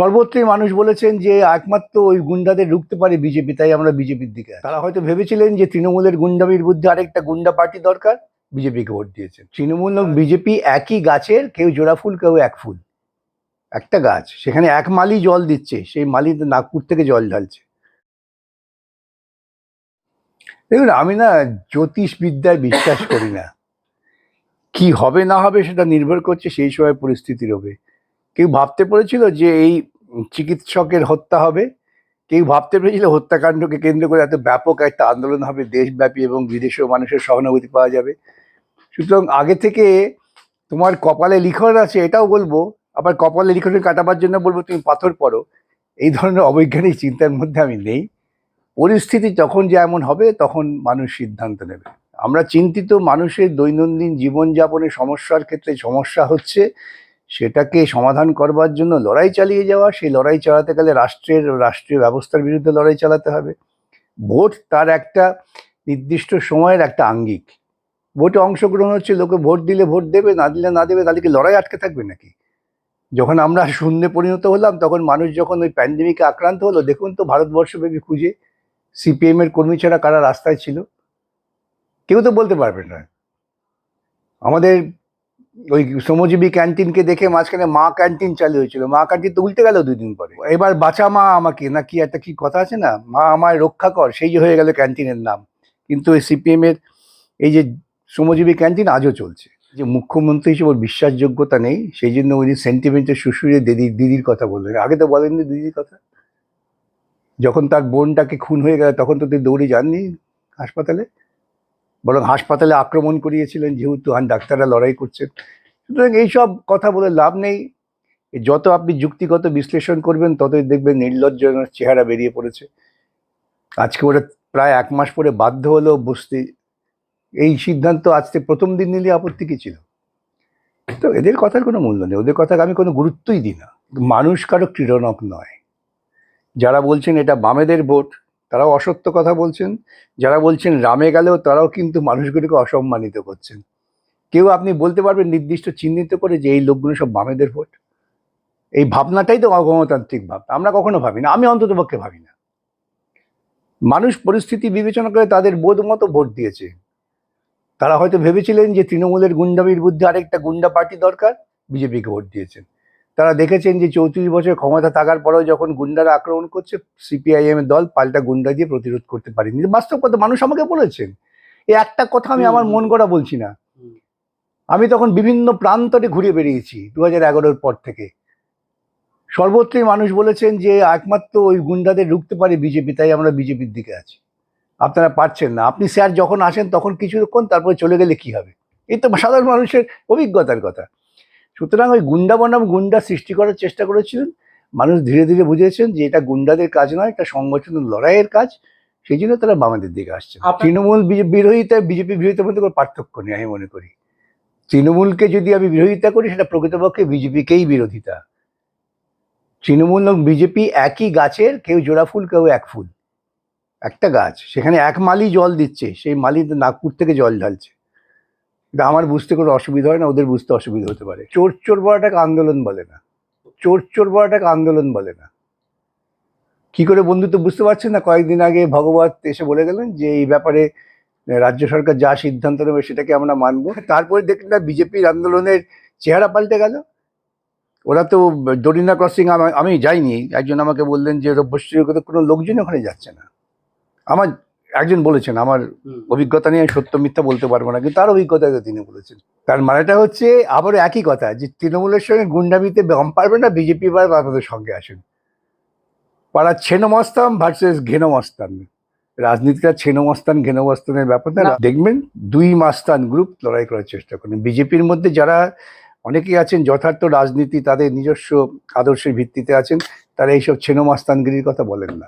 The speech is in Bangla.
সর্বত্রই মানুষ বলেছেন যে একমাত্র ওই গুন্ডাদের রুখতে পারে বিজেপি, তাই আমরা বিজেপির দিকে তারা হয়তো ভেবেছিলেন যে তৃণমূলের গুন্ডামির বিরুদ্ধে আরেকটা গুন্ডা পার্টি দরকার, বিজেপিকে ভোট দিয়েছেন। তৃণমূল বিজেপি একই গাছের, কেউ জোড়া ফুল, কেউ এক ফুল। একটা গাছ, সেখানে এক মালি জল দিচ্ছে, সেই মালি নাগপুর থেকে জল ঢালছে। দেখুন, আমি না জ্যোতিষ বিদ্যায় বিশ্বাস করি না। কি হবে না হবে সেটা নির্ভর করছে সেই সময় পরিস্থিতির হবে কেউ ভাবতে পেরেছিল যে এই চিকিৎসকের হত্যা হবে? কেউ ভাবতে পেরেছিল হত্যাকাণ্ডকে কেন্দ্র করে এত ব্যাপক একটা আন্দোলন হবে, দেশব্যাপী এবং বিদেশেও মানুষের সহানুভূতি পাওয়া যাবে? সুতরাং আগে থেকে তোমার কপালে লিখন আছে, এটাও বলব। আবার কপালে লিখনে কাটাবার জন্য বলব, তুমি পাথর পড়ো এই ধরনের অবৈজ্ঞানিক চিন্তার মধ্যে আমি নেই। পরিস্থিতি যখন যেমন হবে, তখন মানুষ সিদ্ধান্ত নেবে। আমরা চিন্তিত মানুষের দৈনন্দিন জীবনযাপনের সমস্যার ক্ষেত্রে সমস্যা হচ্ছে। সেটাকে সমাধান করবার জন্য লড়াই চালিয়ে যাওয়া, সেই লড়াই চালাতে গেলে রাষ্ট্রের, রাষ্ট্রীয় ব্যবস্থার বিরুদ্ধে লড়াই চালাতে হবে। ভোট তার একটা নির্দিষ্ট সময়ের একটা আঙ্গিক। ভোটে অংশগ্রহণ হচ্ছে, লোকে ভোট দিলে ভোট দেবে, না দিলে না দেবে, তাহলে কি লড়াই আটকে থাকবে নাকি? যখন আমরা শূন্যে পরিণত হলাম, তখন মানুষ যখন ওই প্যান্ডেমিকে আক্রান্ত হলো, দেখুন তো ভারতবর্ষব্যাপী খুঁজে সিপিএম এর কর্মী ছাড়া কারা রাস্তায় ছিল? কেউ তো বলতে পারবে না। আমাদের ওই শ্রমজীবী ক্যান্টিনকে দেখে মাঝখানে মা ক্যান্টিন চালু হয়েছিল। মা ক্যান্টিন তো উল্টে গেল দুই দিন পরে। এবার বাঁচা মা আমাকে, না কি একটা কি কথা আছে না? মা আমায় রক্ষা কর, সেই হয়ে গেল ক্যান্টিনের নাম। কিন্তু এই সিপিএম এর এই যে শ্রমজীবী ক্যান্টিন আজও চলছে। যে মুখ্যমন্ত্রী হিসেবে বিশ্বাসযোগ্যতা নেই, সেই জন্য উনি সেন্টিমেন্টের শ্বশুরে দিদি, দিদির কথা বললেন। আগে তো বলেননি দিদির কথা। যখন তার বোনটাকে খুন হয়ে গেল, তখন তো তিনি দৌড়ে যাননি হাসপাতালে? বরং হাসপাতালে আক্রমণ করিয়েছিলেন, যেহেতু আন ডাক্তাররা লড়াই করছেন। সুতরাং এইসব কথা বলে লাভ নেই। যত আপনি যুক্তিগত বিশ্লেষণ করবেন, ততই দেখবেন নির্লজ্জনের চেহারা বেরিয়ে পড়েছে। আজকে ওরা প্রায় এক মাস পরে বাধ্য হলো বসতে এই সিদ্ধান্ত আজকে প্রথম দিন নিলে আপত্তি কি ছিল? তো এদের কথার কোনো মূল্য নেই। ওদের কথাকে আমি কোনো গুরুত্বই দিই না। মানুষ কারও ক্রীড়নক নয়। যারা বলছেন এটা বামেদের ভোট তারাও অসত্য কথা বলছেন। যারা বলছেন রামে গেলেও তারাও কিন্তু মানুষগুলিকে অসম্মানিত করছেন। কেউ আপনি বলতে পারবেন নির্দিষ্ট চিহ্নিত করে যে এই লোকগুলো সব বামেদের ভোট? এই ভাবনাটাই তো অগণতান্ত্রিক ভাব। আমরা কখনো ভাবি না। আমি অন্তত পক্ষে ভাবি না। মানুষ পরিস্থিতি বিবেচনা করে তাদের বোধ মতো ভোট দিয়েছে। তারা হয়তো ভেবেছিলেন যে তৃণমূলের গুন্ডামির বিরুদ্ধে আরেকটা গুন্ডা পার্টি দরকার, বিজেপিকে ভোট দিয়েছেন। তারা দেখেছেন যে চৌত্রিশ বছর ক্ষমতা থাকার পরেও যখন গুন্ডারা আক্রমণ করছে সিপিআইএম এর দল পাল্টা গুন্ডা দিয়ে প্রতিরোধ করতে পারেনি। বাস্তব কথা মানুষ আমাকে বলেছেন। এই একটা কথা আমি আমার মন গড়া বলছি না। আমি তখন বিভিন্ন প্রান্তরে ঘুরে বেরিয়েছি দু হাজার এগারোর পর থেকে। সর্বত্রই মানুষ বলেছেন যে একমাত্র ওই গুন্ডাদের রুখতে পারে বিজেপি তাই আমরা বিজেপির দিকে আছি। আপনারা পারছেন না। আপনি স্যার যখন আসেন তখন কিছুক্ষণ তারপরে চলে গেলে কি হবে? এই তো সাধারণ মানুষের অভিজ্ঞতার কথা। সুতরাং ওই গুন্ডা বনাম গুন্ডা সৃষ্টি করার চেষ্টা করেছিলেন। মানুষ ধীরে ধীরে বুঝেছেন যে এটা গুন্ডাদের কাজ নয় এটা সংগঠন লড়াইয়ের কাজ। সেই জন্য তারা বামেদের দিকে আসছে। তৃণমূল বিরোধিতা বিজেপি বিরোধিতার মধ্যে কোনো পার্থক্য নেই আমি মনে করি। তৃণমূলকে যদি আমি বিরোধিতা করি সেটা প্রকৃতপক্ষে বিজেপিকেই বিরোধিতা। তৃণমূল এবং বিজেপি একই গাছের কেউ জোড়া ফুল কেউ এক ফুল। একটা গাছ সেখানে এক মালি জল দিচ্ছে সেই মালি নাগপুর থেকে জল ঢালছে। এটা আমার বুঝতে কোনো অসুবিধা হয় না, ওদের বুঝতে অসুবিধা হতে পারে। চোর চোর বলাটাকে আন্দোলন বলে না। চোর চোর বলাটাকে আন্দোলন বলে না। কি করে বন্ধু তো বুঝতে পারছেন না? কয়েকদিন আগে ভগবত এসে বলে গেলেন যে, এই ব্যাপারে রাজ্য সরকার যা সিদ্ধান্ত নেবে সেটাকে আমরা মানব। তারপরে দেখলাম বিজেপির আন্দোলনের চেহারা পাল্টে গেল। ওরা তো ডরিনা ক্রসিং আমি যাইনি। একজন আমাকে বললেন যে রব্যশ্রীগত কোনো লোকজন ওখানে যাচ্ছে না। আমার একজন বলেছেন আমার অভিজ্ঞতা নিয়ে আমি সত্য মিথ্যা বলতে পারব না। কিন্তু তার অভিজ্ঞতা তিনি বলেছেন। তার মানেটা হচ্ছে আবারও একই কথা যে তৃণমূলের সঙ্গে গুন্ডামিতে গম পারবে না বিজেপি বা আপনাদের সঙ্গে আসেন। পাড়ার ছেনমস্তান ভার্সেস ঘেনমস্তান। রাজনীতিটা ছেনমস্তান ঘেনমস্তানের ব্যাপারটা না। দেখবেন দুই মাস্তান গ্রুপ লড়াই করার চেষ্টা করেন। বিজেপির মধ্যে যারা অনেকেই আছেন যথার্থ রাজনীতি তাদের নিজস্ব আদর্শের ভিত্তিতে আছেন তারা এইসব ছেনমস্তানগিরির কথা বলেন না।